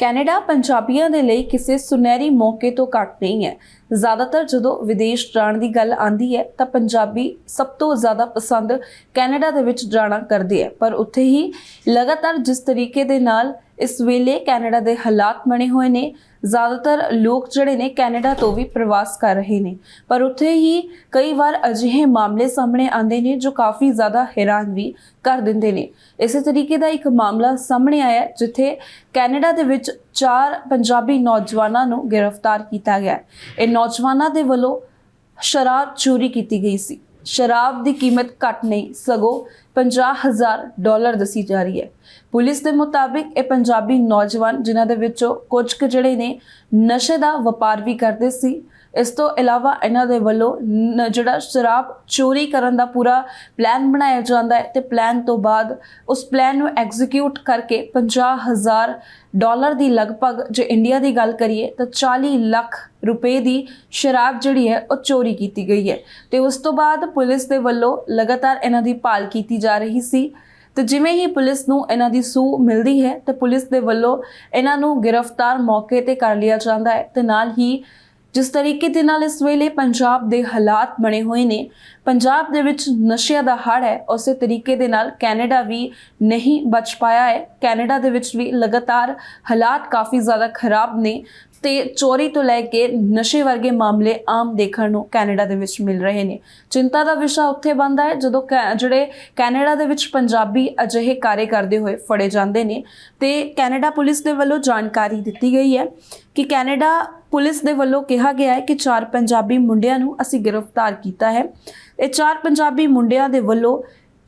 Canada ਪੰਜਾਬੀਆਂ ਦੇ ਲਈ ਕਿਸੇ ਸੁਨਹਿਰੀ ਮੌਕੇ ਤੋਂ ਘੱਟ ਨਹੀਂ ਹੈ। ਜ਼ਿਆਦਾਤਰ ਜਦੋਂ ਵਿਦੇਸ਼ ਜਾਣ ਦੀ ਗੱਲ ਆਂਦੀ ਹੈ ਤਾਂ ਪੰਜਾਬੀ ਸਭ ਤੋਂ ਜ਼ਿਆਦਾ ਪਸੰਦ ਕੈਨੇਡਾ ਦੇ ਵਿੱਚ ਜਾਣਾ ਕਰਦੇ ਹੈ ਪਰ ਉੱਥੇ ਹੀ ਲਗਾਤਾਰ ਜਿਸ ਤਰੀਕੇ ਦੇ ਨਾਲ ਇਸ ਵੇਲੇ ਕੈਨੇਡਾ ਦੇ ਹਾਲਾਤ ਬਣੇ ਹੋਏ ਨੇ, ਜ਼ਿਆਦਾਤਰ ਲੋਕ ਜਿਹੜੇ ਨੇ ਕੈਨੇਡਾ ਤੋਂ ਵੀ ਪ੍ਰਵਾਸ ਕਰ ਰਹੇ ਨੇ। ਪਰ ਉੱਥੇ ਹੀ ਕਈ ਵਾਰ ਅਜਿਹੇ ਮਾਮਲੇ ਸਾਹਮਣੇ ਆਉਂਦੇ ਨੇ ਜੋ ਕਾਫੀ ਜ਼ਿਆਦਾ ਹੈਰਾਨ ਵੀ ਕਰ ਦਿੰਦੇ ਨੇ। ਇਸੇ ਤਰੀਕੇ ਦਾ ਇੱਕ ਮਾਮਲਾ ਸਾਹਮਣੇ ਆਇਆ, ਜਿੱਥੇ ਕੈਨੇਡਾ ਦੇ ਵਿੱਚ ਚਾਰ ਪੰਜਾਬੀ ਨੌਜਵਾਨਾਂ ਨੂੰ ਗ੍ਰਿਫਤਾਰ ਕੀਤਾ ਗਿਆ ਇਹ ਨੌਜਵਾਨਾਂ ਦੇ ਵੱਲੋਂ ਸ਼ਰਾਬ ਚੋਰੀ ਕੀਤੀ ਗਈ ਸੀ। ਸ਼ਰਾਬ ਦੀ ਕੀਮਤ ਘੱਟ ਨਹੀਂ, ਸਗੋਂ 50000 ਡਾਲਰ ਦੱਸੀ ਜਾ ਰਹੀ ਹੈ। ਪੁਲਿਸ ਦੇ ਮੁਤਾਬਿਕ ਇਹ ਪੰਜਾਬੀ ਨੌਜਵਾਨ ਜਿਨ੍ਹਾਂ ਦੇ ਵਿੱਚੋਂ ਕੁਝ ਕੁ ਜਿਹੜੇ ਨੇ ਨਸ਼ੇ ਦਾ ਵਪਾਰ ਵੀ ਕਰਦੇ ਸੀ, ਇਸ ਤੋਂ ਇਲਾਵਾ ਇਹਨਾਂ ਦੇ ਵੱਲੋਂ ਨ- ਜਿਹੜਾ ਸ਼ਰਾਬ ਚੋਰੀ ਕਰਨ ਦਾ ਪੂਰਾ ਪਲਾਨ ਬਣਾਇਆ ਜਾਂਦਾ ਹੈ ਤੇ ਪਲਾਨ ਤੋਂ ਬਾਅਦ ਉਸ ਪਲਾਨ ਨੂੰ ਐਗਜ਼ੀਕਿਊਟ ਕਰਕੇ 50000 ਡਾਲਰ ਦੀ ਲਗਭਗ ਜੇ ਇੰਡੀਆ ਦੀ ਗੱਲ ਕਰੀਏ ਤਾਂ 40 ਲੱਖ ਰੁਪਏ ਦੀ ਸ਼ਰਾਬ ਜਿਹੜੀ ਹੈ ਉਹ ਚੋਰੀ ਕੀਤੀ ਗਈ ਹੈ। ਤੇ ਉਸ ਤੋਂ ਬਾਅਦ ਪੁਲਿਸ ਦੇ ਵੱਲੋਂ ਲਗਾਤਾਰ ਇਹਨਾਂ ਦੀ ਭਾਲ ਕੀਤੀ ਜਾ ਰਹੀ ਸੀ। ਤੇ ਜਿਵੇਂ ਹੀ ਪੁਲਿਸ ਨੂੰ ਇਹਨਾਂ ਦੀ ਸੂਹ ਮਿਲਦੀ ਹੈ, ਤੇ ਪੁਲਿਸ ਦੇ ਵੱਲੋਂ ਇਹਨਾਂ ਨੂੰ ਗ੍ਰਿਫਤਾਰ ਮੌਕੇ ਤੇ ਕਰ ਲਿਆ ਜਾਂਦਾ ਹੈ। ਤੇ ਨਾਲ ਹੀ ਜਿਸ ਤਰੀਕੇ ਦੇ ਨਾਲ ਇਸ ਵੇਲੇ ਪੰਜਾਬ ਦੇ ਹਾਲਾਤ ਬਣੇ ਹੋਏ ਨੇ, ਪੰਜਾਬ ਦੇ ਵਿੱਚ ਨਸ਼ਿਆਂ ਦਾ ਹੜ ਹੈ, ਉਸੇ ਤਰੀਕੇ ਦੇ ਨਾਲ ਕੈਨੇਡਾ ਵੀ ਨਹੀਂ ਬਚ ਪਾਇਆ ਹੈ। ਕੈਨੇਡਾ ਦੇ ਵਿੱਚ ਵੀ ਲਗਾਤਾਰ ਹਾਲਾਤ ਕਾਫੀ ਜ਼ਿਆਦਾ ਖਰਾਬ ਨੇ। ਤੇ ਚੋਰੀ ਤੋਂ ਲੈ ਕੇ ਨਸ਼ੇ ਵਰਗੇ ਮਾਮਲੇ ਆਮ ਦੇਖਣ ਨੂੰ ਕੈਨੇਡਾ ਦੇ ਵਿੱਚ ਮਿਲ ਰਹੇ ਨੇ। ਚਿੰਤਾ ਦਾ ਵਿਸ਼ਾ ਉੱਥੇ ਬਣਦਾ ਹੈ ਜਦੋਂ ਕੈ- ਜਿਹੜੇ ਕੈਨੇਡਾ ਦੇ ਵਿੱਚ ਪੰਜਾਬੀ ਅਜਿਹੇ ਕਾਰੇ ਕਰਦੇ ਹੋਏ ਫੜੇ ਜਾਂਦੇ ਨੇ ਤੇ ਕੈਨੇਡਾ ਪੁਲਿਸ ਦੇ ਵੱਲੋਂ ਜਾਣਕਾਰੀ ਦਿੱਤੀ ਗਈ ਹੈ ਕਿ ਕੈਨੇਡਾ ਪੁਲਿਸ ਦੇ ਵੱਲੋਂ ਕਿਹਾ ਗਿਆ ਹੈ ਕਿ ਚਾਰ ਪੰਜਾਬੀ ਮੁੰਡਿਆਂ ਨੂੰ ਅਸੀਂ ਗ੍ਰਿਫਤਾਰ ਕੀਤਾ ਹੈ। ਇਹ ਚਾਰ ਪੰਜਾਬੀ ਮੁੰਡਿਆਂ ਦੇ ਵੱਲੋਂ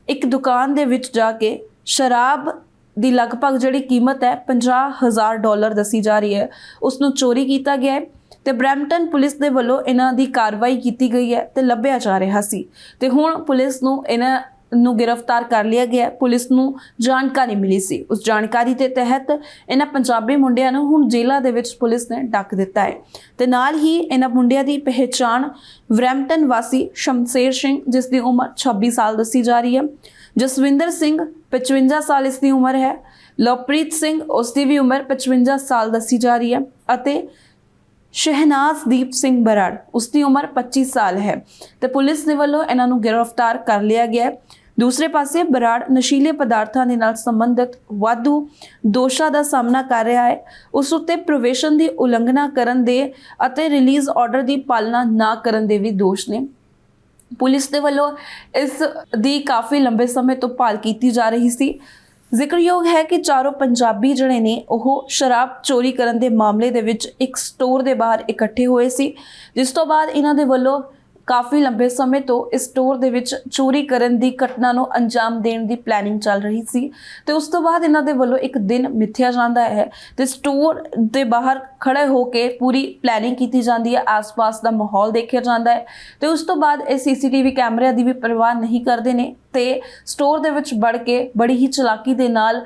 ਇੱਕ ਦੁਕਾਨ ਦੇ ਵਿੱਚ ਜਾ ਕੇ ਸ਼ਰਾਬ ਦੀ ਲਗਭਗ ਜਿਹੜੀ ਕੀਮਤ ਹੈ 50000 ਡਾਲਰ ਦੱਸੀ ਜਾ ਰਹੀ ਹੈ। ਉਸ ਨੂੰ ਚੋਰੀ ਕੀਤਾ ਗਿਆ ਹੈ ਤੇ ਬ੍ਰੈਂਪਟਨ ਪੁਲਿਸ ਦੇ ਵੱਲੋਂ ਇਹਨਾਂ ਦੀ ਕਾਰਵਾਈ ਕੀਤੀ ਗਈ ਹੈ ਤੇ ਲੱਭਿਆ ਜਾ ਰਿਹਾ ਸੀ। ਤੇ ਹੁਣ ਪੁਲਿਸ ਨੂੰ ਇਹਨਾਂ ਨੂੰ ਗ੍ਰਿਫਤਾਰ ਕਰ ਲਿਆ ਗਿਆ। ਪੁਲਿਸ ਨੂੰ ਜਾਣਕਾਰੀ ਮਿਲੀ ਸੀ। ਉਸ ਜਾਣਕਾਰੀ ਦੇ ਤਹਿਤ ਇਹਨਾਂ ਪੰਜਾਬੀ ਮੁੰਡਿਆਂ ਨੂੰ ਹੁਣ ਜੇਲ੍ਹਾਂ ਦੇ ਵਿੱਚ ਪੁਲਿਸ ਨੇ ਡੱਕ ਦਿੱਤਾ ਹੈ। ਤੇ ਨਾਲ ਹੀ ਇਹਨਾਂ ਮੁੰਡਿਆਂ ਦੀ ਪਹਿਚਾਣ ਬ੍ਰੈਂਪਟਨ ਵਾਸੀ ਸ਼ਮਸ਼ੇਰ ਸਿੰਘ, ਜਿਸ ਦੀ ਉਮਰ 26 ਸਾਲ ਦੱਸੀ ਜਾ ਰਹੀ ਹੈ। ਜਸਵਿੰਦਰ ਸਿੰਘ 55 ਸਾਲ ਇਸ ਦੀ ਉਮਰ ਹੈ। ਲਵਪ੍ਰੀਤ ਸਿੰਘ ਉਸ ਦੀ ਵੀ ਉਮਰ 55 ਸਾਲ ਦੱਸੀ ਜਾ ਰਹੀ ਹੈ ਅਤੇ ਸ਼ਹਿਨਾਜ਼ ਦੀਪ ਸਿੰਘ ਬਰਾੜ ਉਸ ਦੀ ਉਮਰ 25 ਸਾਲ ਹੈ। ਤੇ ਪੁਲਿਸ ਦੇ ਵੱਲੋਂ ਇਹਨਾਂ ਨੂੰ ਗ੍ਰਿਫਤਾਰ ਕਰ ਲਿਆ ਗਿਆ ਹੈ। ਦੂਸਰੇ ਪਾਸੇ ਬਰਾੜ ਨਸ਼ੀਲੇ ਪਦਾਰਥਾਂ ਦੇ ਨਾਲ ਸੰਬੰਧਿਤ ਵਾਧੂ ਦੋਸ਼ਾਂ ਦਾ ਸਾਹਮਣਾ ਕਰ ਰਿਹਾ ਹੈ। ਉਸ ਉੱਤੇ ਪ੍ਰੋਵੇਸ਼ਨ ਦੀ ਉਲੰਘਣਾ ਕਰਨ ਦੇ ਅਤੇ ਰਿਲੀਜ਼ ਆਰਡਰ ਦੀ ਪਾਲਣਾ ਨਾ ਕਰਨ ਦੇ ਵੀ ਦੋਸ਼ ਨੇ। ਪੁਲਿਸ ਦੇ ਵੱਲੋਂ ਇਸ ਦੀ ਕਾਫੀ ਲੰਬੇ ਸਮੇਂ ਤੋਂ ਭਾਲ ਕੀਤੀ ਜਾ ਰਹੀ ਸੀ। ਜ਼ਿਕਰਯੋਗ ਹੈ ਕਿ ਚਾਰੋਂ ਪੰਜਾਬੀ ਜਿਹੜੇ ਨੇ ਉਹ ਸ਼ਰਾਬ ਚੋਰੀ ਕਰਨ ਦੇ ਮਾਮਲੇ ਦੇ ਵਿੱਚ ਇੱਕ ਸਟੋਰ ਦੇ ਬਾਹਰ ਇਕੱਠੇ ਹੋਏ ਸੀ। ਜਿਸ ਤੋਂ ਬਾਅਦ ਇਹਨਾਂ ਦੇ ਵੱਲੋਂ ਕਾਫੀ ਲੰਬੇ ਸਮੇਂ ਤੋਂ ਇਸ ਸਟੋਰ ਦੇ ਵਿੱਚ ਚੋਰੀ ਕਰਨ ਦੀ ਘਟਨਾ ਨੂੰ ਅੰਜਾਮ ਦੇਣ ਦੀ ਪਲੈਨਿੰਗ ਚੱਲ ਰਹੀ ਸੀ ਤੇ ਉਸ ਤੋਂ ਬਾਅਦ ਇਹਨਾਂ ਦੇ ਵੱਲੋਂ ਇੱਕ ਦਿਨ ਮਿੱਥਿਆ ਜਾਂਦਾ ਹੈ ਤੇ ਸਟੋਰ ਦੇ ਬਾਹਰ ਖੜੇ ਹੋ ਕੇ ਪੂਰੀ ਪਲੈਨਿੰਗ ਕੀਤੀ ਜਾਂਦੀ ਹੈ, ਆਸ-ਪਾਸ ਦਾ ਮਾਹੌਲ ਦੇਖਿਆ ਜਾਂਦਾ ਹੈ ਤੇ ਉਸ ਤੋਂ ਬਾਅਦ ਇਹ ਸੀਸੀਟੀਵੀ ਕੈਮਰਿਆਂ ਦੀ ਵੀ ਪਰਵਾਹ ਨਹੀਂ ਕਰਦੇ ਨੇ ਤੇ ਸਟੋਰ ਦੇ ਵਿੱਚ ਵੜ ਕੇ ਬੜੀ ਹੀ ਚਲਾਕੀ ਦੇ ਨਾਲ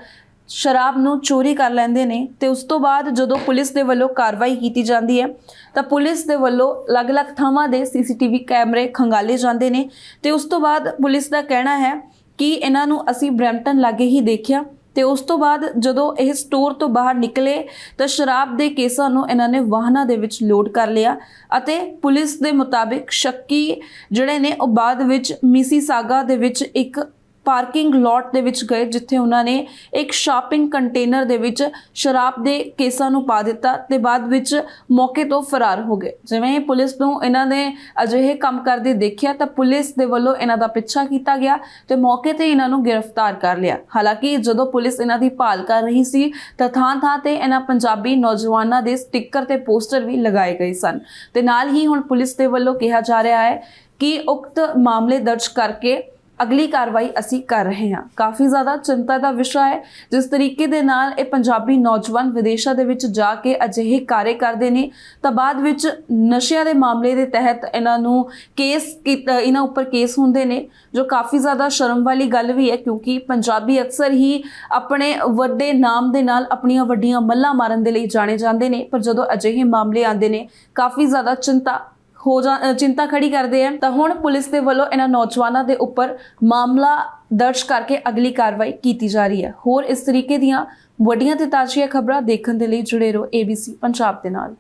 ਸ਼ਰਾਬ ਨੂੰ ਚੋਰੀ ਕਰ ਲੈਂਦੇ ਨੇ ਤੇ ਉਸ ਤੋਂ ਬਾਅਦ ਜਦੋਂ ਪੁਲਿਸ ਦੇ ਵੱਲੋਂ ਕਾਰਵਾਈ ਕੀਤੀ ਜਾਂਦੀ ਹੈ, ਤਾਂ ਪੁਲਿਸ ਦੇ ਵੱਲੋਂ ਅਲੱਗ-ਅਲੱਗ ਥਾਵਾਂ ਦੇ ਸੀਸੀਟੀਵੀ ਕੈਮਰੇ ਖੰਗਾਲੇ ਜਾਂਦੇ ਨੇ ਤੇ ਉਸ ਤੋਂ ਬਾਅਦ ਪੁਲਿਸ ਦਾ ਕਹਿਣਾ ਹੈ ਕਿ ਇਹਨਾਂ ਨੂੰ ਅਸੀਂ ਬ੍ਰੈਂਪਟਨ ਲਾਗੇ ਹੀ ਦੇਖਿਆ ਤੇ ਉਸ ਤੋਂ ਬਾਅਦ ਜਦੋਂ ਇਹ ਸਟੋਰ ਤੋਂ ਬਾਹਰ ਨਿਕਲੇ, ਤਾਂ ਸ਼ਰਾਬ ਦੇ ਕੇਸਾਂ ਨੂੰ ਇਹਨਾਂ ਨੇ ਵਾਹਨਾਂ ਦੇ ਵਿੱਚ ਲੋਡ ਕਰ ਲਿਆ ਅਤੇ ਪੁਲਿਸ ਦੇ ਮੁਤਾਬਿਕ ਸ਼ੱਕੀ ਜਿਹੜੇ ਨੇ ਉਹ ਬਾਅਦ ਵਿੱਚ ਮਿਸੀਸਾਗਾ ਦੇ ਵਿੱਚ ਇੱਕ ਪਾਰਕਿੰਗ ਲੋਟ ਦੇ ਵਿੱਚ ਗਏ, ਜਿੱਥੇ ਉਹਨਾਂ ਨੇ ਇੱਕ ਸ਼ਾਪਿੰਗ ਕੰਟੇਨਰ ਦੇ ਵਿੱਚ ਸ਼ਰਾਬ ਦੇ ਕੇਸਾਂ ਨੂੰ ਪਾ ਦਿੱਤਾ ਤੇ ਬਾਅਦ ਵਿੱਚ ਮੌਕੇ ਤੋਂ ਫਰਾਰ ਹੋ ਗਏ। ਜਿਵੇਂ ਪੁਲਿਸ ਨੂੰ ਇਹਨਾਂ ਨੇ ਅਜਿਹੇ ਕੰਮ ਕਰਦੇ ਦੇਖਿਆ, ਤਾਂ ਪੁਲਿਸ ਦੇ ਵੱਲੋਂ ਇਹਨਾਂ ਦਾ ਪਿੱਛਾ ਕੀਤਾ ਗਿਆ ਤੇ ਮੌਕੇ ਤੇ ਇਹਨਾਂ ਨੂੰ ਗ੍ਰਿਫਤਾਰ ਕਰ ਲਿਆ। ਹਾਲਾਂਕਿ ਜਦੋਂ ਪੁਲਿਸ ਇਹਨਾਂ ਦੀ ਭਾਲ ਕਰ ਰਹੀ ਸੀ, ਤਾਂ ਥਾਂ-ਥਾਂ ਤੇ ਇਹਨਾਂ ਪੰਜਾਬੀ ਨੌਜਵਾਨਾਂ ਦੇ ਸਟicker ਤੇ ਪੋਸਟਰ ਵੀ ਲਗਾਏ ਗਏ ਸਨ। ਤੇ ਨਾਲ ਹੀ ਹੁਣ ਪੁਲਿਸ ਦੇ ਵੱਲੋਂ ਕਿਹਾ ਜਾ ਰਿਹਾ ਹੈ ਕਿ ਉਕਤ ਮਾਮਲੇ ਦਰਜ ਕਰਕੇ ਅਗਲੀ ਕਾਰਵਾਈ ਅਸੀਂ ਕਰ ਰਹੇ ਹਾਂ। ਕਾਫੀ ਜ਼ਿਆਦਾ ਚਿੰਤਾ ਦਾ ਵਿਸ਼ਾ ਹੈ। ਜਿਸ ਤਰੀਕੇ ਦੇ ਨਾਲ ਇਹ ਪੰਜਾਬੀ ਨੌਜਵਾਨ ਵਿਦੇਸ਼ਾਂ ਦੇ ਵਿੱਚ ਜਾ ਕੇ ਅਜਿਹੇ ਕਾਰੇ ਕਰਦੇ ਨੇ, ਤਾਂ ਬਾਅਦ ਵਿੱਚ ਨਸ਼ਿਆਂ ਦੇ ਮਾਮਲੇ ਦੇ ਤਹਿਤ ਇਹਨਾਂ ਨੂੰ ਕੇਸ ਕੀਤਾ ਇਹਨਾਂ ਉੱਪਰ ਕੇਸ ਹੁੰਦੇ ਨੇ, ਜੋ ਕਾਫੀ ਜ਼ਿਆਦਾ ਸ਼ਰਮ ਵਾਲੀ ਗੱਲ ਵੀ ਹੈ, ਕਿਉਂਕਿ ਪੰਜਾਬੀ ਅਕਸਰ ਹੀ ਆਪਣੇ ਵੱਡੇ ਨਾਮ ਦੇ ਨਾਲ ਆਪਣੀਆਂ ਵੱਡੀਆਂ ਮੱਲਾਂ ਮਾਰਨ ਦੇ ਲਈ ਜਾਣੇ ਜਾਂਦੇ ਨੇ, ਪਰ ਜਦੋਂ ਅਜਿਹੇ ਮਾਮਲੇ ਆਉਂਦੇ ਨੇ, ਕਾਫੀ ਜ਼ਿਆਦਾ ਚਿੰਤਾ ਹੋ ਜਾ ਚਿੰਤਾ ਖੜੀ ਕਰਦੇ ਆ, ਤਾਂ ਹੁਣ ਪੁਲਿਸ ਦੇ ਵੱਲੋਂ ਇਹਨਾਂ ਨੌਜਵਾਨਾਂ ਦੇ ਉੱਪਰ ਮਾਮਲਾ ਦਰਜ ਕਰਕੇ ਅਗਲੀ ਕਾਰਵਾਈ ਕੀਤੀ ਜਾ ਰਹੀ ਹੈ। ਹੋਰ ਇਸ ਤਰੀਕੇ ਦੀਆਂ ਵੱਡੀਆਂ ਤੇ ਤਾਜ਼ੀਆਂ ਖਬਰਾਂ ਦੇਖਣ ਦੇ ਲਈ ਜੁੜੇ ਰਹੋ ABC ਪੰਜਾਬ ਦੇ ਨਾਲ।